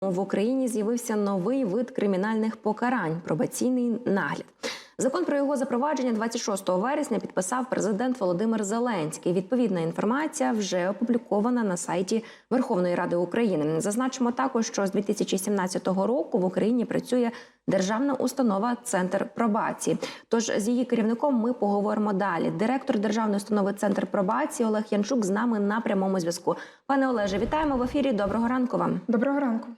В Україні з'явився новий вид кримінальних покарань пробаційний нагляд. Закон про його запровадження 26 вересня підписав президент Володимир Зеленський. Відповідна інформація вже опублікована на сайті Верховної Ради України. Зазначимо також, що з 2017 року в Україні працює державна установа Центр пробації. Тож з її керівником ми поговоримо далі. Директор державної установи Центр пробації Олег Янчук з нами на прямому зв'язку. Пане Олеже, вітаємо в ефірі. Доброго ранку вам. Доброго ранку.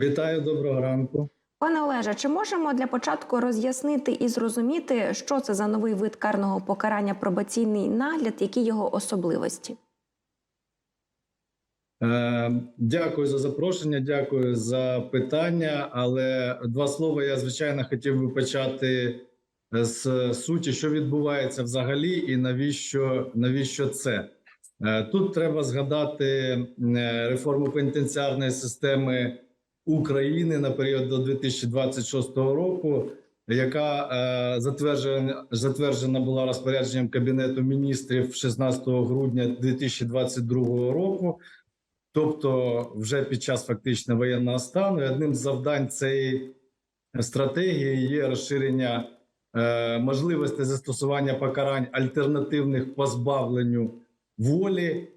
Вітаю, доброго ранку. Пане Олеже, чи можемо для початку роз'яснити і зрозуміти, що це за новий вид карного покарання пробаційний нагляд, які його особливості? Е, Дякую за запрошення, дякую за питання. Але два слова я звичайно хотів би почати з суті, що відбувається взагалі, і навіщо, навіщо це. Е, Тут треба згадати е, реформу пенітенціарної системи України на період до 2026 року, яка е, затверджена, затверджена була розпорядженням Кабінету міністрів 16 грудня 2022 року. Тобто, вже під час фактично воєнного стану, І одним з завдань цієї стратегії є розширення е, можливостей застосування покарань альтернативних позбавленню волі,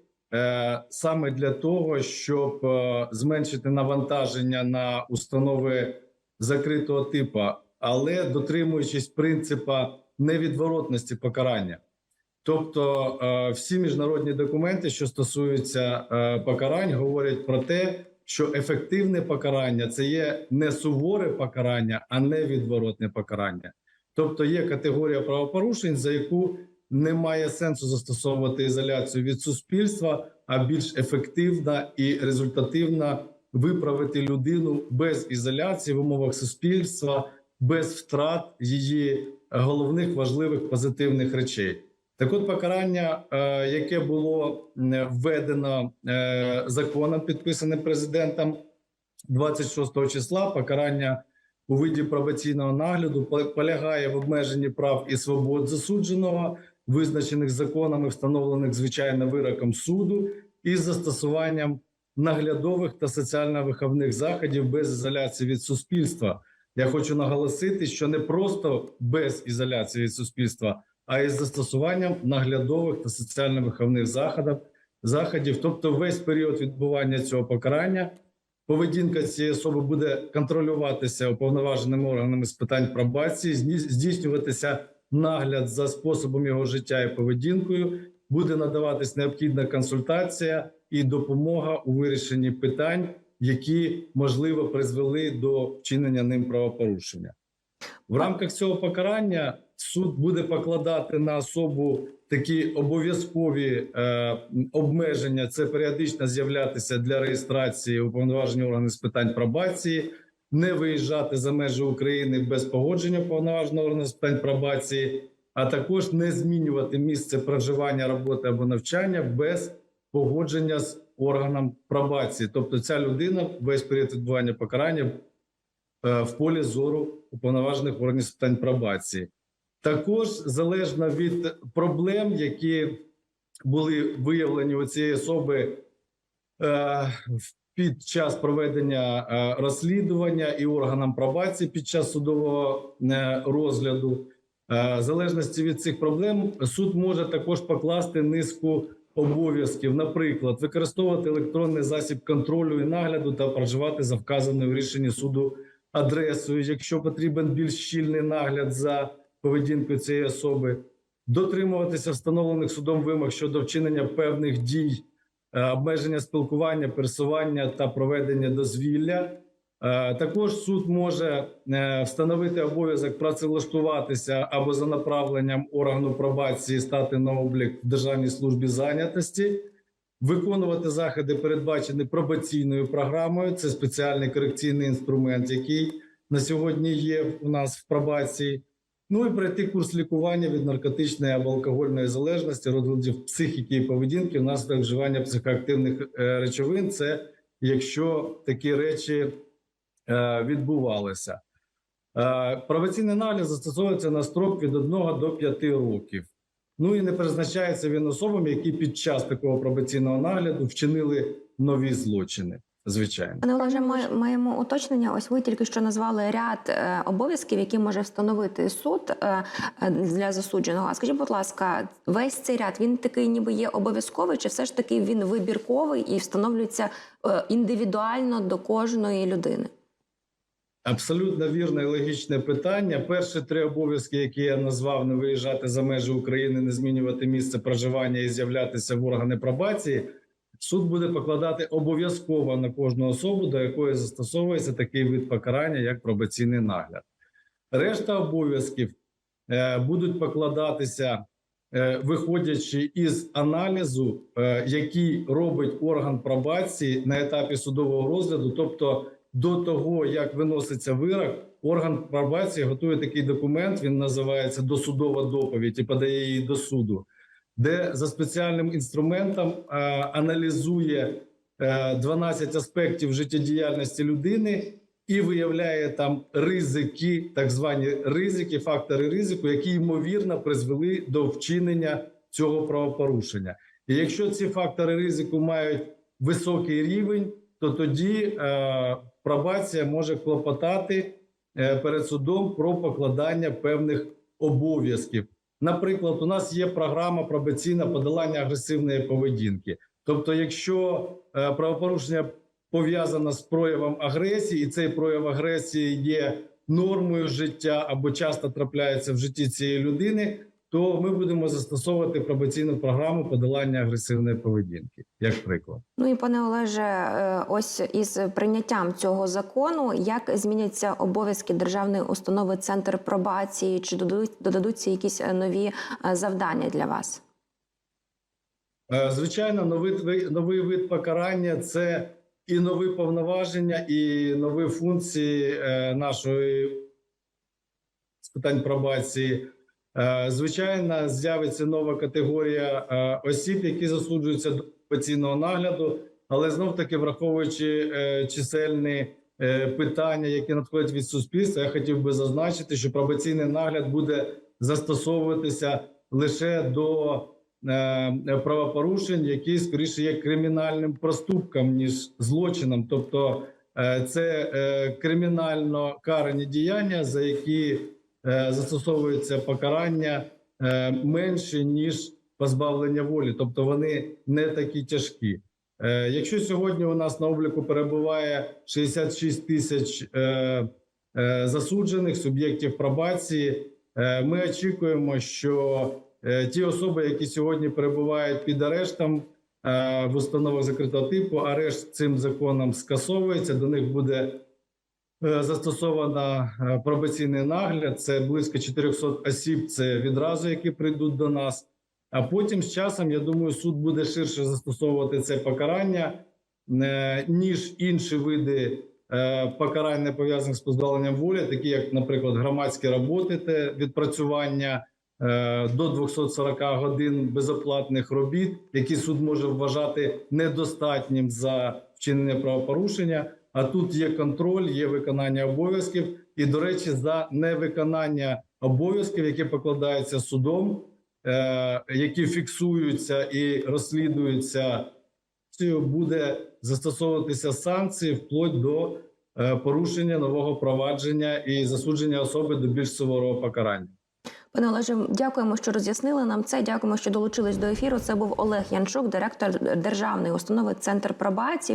саме для того, щоб е, зменшити навантаження на установи закритого типу, але дотримуючись принципа невідворотності покарання. Тобто е, всі міжнародні документи, що стосуються е, покарань, говорять про те, що ефективне покарання це є не суворе покарання, а невідворотне покарання. Тобто є категорія правопорушень, за яку немає сенсу застосовувати ізоляцію від суспільства, а більш ефективна і результативна виправити людину без ізоляції в умовах суспільства, без втрат її головних важливих позитивних речей. Так от покарання, е, яке було введено е, законом, підписаним президентом 26 числа, покарання у виді пробаційного нагляду полягає в обмеженні прав і свобод засудженого, визначених законами, встановлених звичайно вироком суду, із застосуванням наглядових та соціально-виховних заходів без ізоляції від суспільства. Я хочу наголосити, що не просто без ізоляції від суспільства, а із застосуванням наглядових та соціально-виховних заходів, заходів. Тобто, весь період відбування цього покарання, поведінка цієї особи буде контролюватися уповноваженими органами з питань пробації, здійснюватися нагляд за способом його життя і поведінкою, буде надаватись необхідна консультація і допомога у вирішенні питань, які можливо призвели до вчинення ним правопорушення. В рамках цього покарання суд буде покладати на особу такі обов'язкові е, обмеження. Це періодично з'являтися для реєстрації уповноважені органи з питань пробації, не виїжджати за межі України без погодження уповноваженого органу з пробації, а також не змінювати місце проживання, роботи або навчання без погодження з органом пробації. Тобто, ця людина весь період відбування покарання е, в полі зору уповноважених органів з питань пробації. Також залежно від проблем, які були виявлені у цієї особи е, під час проведення е, розслідування і органам пробації під час судового е, розгляду, е, в залежності від цих проблем, суд може також покласти низку обов'язків, наприклад, використовувати електронний засіб контролю і нагляду та проживати за вказаною в рішенні суду адресою, якщо потрібен більш щільний нагляд за поведінкою цієї особи, дотримуватися встановлених судом вимог щодо вчинення певних дій, обмеження спілкування, пересування та проведення дозвілля. Е, Також суд може е, встановити обов'язок працевлаштуватися або за направленням органу пробації стати на облік в Державній службі зайнятості, виконувати заходи, передбачені пробаційною програмою. Це спеціальний корекційний інструмент, який на сьогодні є у нас в пробації. Ну і пройти курс лікування від наркотичної або алкогольної залежності, розладів психіки і поведінки внаслідок вживання психоактивних е, речовин. Це якщо такі речі е, відбувалися. Е, Пробаційний нагляд застосовується на строк від 1 до 5 років. Ну і не призначається він особам, які під час такого пробаційного нагляду вчинили нові злочини. Звичайно. Пане Олеже, ми маємо уточнення. Ось ви тільки що назвали ряд е, обов'язків, які може встановити суд е, е, для засудженого. А скажіть, будь ласка, весь цей ряд він такий, ніби є обов'язковий, чи все ж таки він вибірковий і встановлюється е, індивідуально до кожної людини? Абсолютно вірне і логічне питання. Перші три обов'язки, які я назвав: не виїжджати за межі України, не змінювати місце проживання і з'являтися в органи пробації. Суд буде покладати обов'язково на кожну особу, до якої застосовується такий вид покарання, як пробаційний нагляд. Решта обов'язків е, будуть покладатися, е, виходячи із аналізу, е, який робить орган пробації на етапі судового розгляду, тобто до того, як виноситься вирок, орган пробації готує такий документ. Він називається досудова доповідь і подає її до суду, де за спеціальним інструментом е, аналізує е, 12 аспектів життєдіяльності людини і виявляє там ризики, так звані ризики, фактори ризику, які ймовірно призвели до вчинення цього правопорушення. І якщо ці фактори ризику мають високий рівень, то тоді е, пробація може клопотати е, перед судом про покладання певних обов'язків. Наприклад, у нас є програма пробаційна подолання агресивної поведінки. Тобто, якщо е, правопорушення пов'язано з проявом агресії, і цей прояв агресії є нормою життя або часто трапляється в житті цієї людини, то ми будемо застосовувати пробаційну програму подолання агресивної поведінки, як приклад. Ну і пане Олеже, е, ось із прийняттям цього закону, як зміняться обов'язки державної установи Центр пробації, чи додадуть додадуться якісь е, нові е, завдання для вас? Звичайно, новий ви- новий вид покарання це і нові повноваження, і нові функції нашої з питань пробації. Е, Звичайно, з'явиться нова категорія е, осіб, які засуджуються до пробаційного нагляду, але знов таки враховуючи е, чисельні питання, які надходять від суспільства, я хотів би зазначити, що пробаційний нагляд буде застосовуватися лише до правопорушень, які скоріше є кримінальним проступком ніж злочином, тобто це кримінально карані діяння, за які застосовується покарання е, менше ніж позбавлення волі, тобто вони не такі тяжкі. Е, Якщо сьогодні у нас на обліку перебуває 66 тисяч е, е, засуджених суб'єктів пробації, е, ми очікуємо, що е, ті особи, які сьогодні перебувають під арештом е, в установах закритого типу, арешт цим законом скасовується. До них буде е, застосовано е, пробаційний нагляд. Це близько 400 осіб. Це відразу, які прийдуть до нас. А потім з часом, я думаю, суд буде ширше застосовувати це покарання, е, ніж інші види е, покарань, не пов'язаних з позбавленням волі, такі як, наприклад, громадські роботи, те відпрацювання е, до 240 годин безоплатних робіт, які суд може вважати недостатнім за вчинення правопорушення. А тут є контроль, є виконання обов'язків, і, до речі, за невиконання обов'язків, які покладаються судом, е, які фіксуються і розслідуються, буде застосовуватися санкції вплоть до е, порушення нового провадження і засудження особи до більш суворого покарання. Пане Олеже, дякуємо, що роз'яснили нам це. Дякуємо, що долучились до ефіру. Це був Олег Янчук, директор державної установи Центр пробації.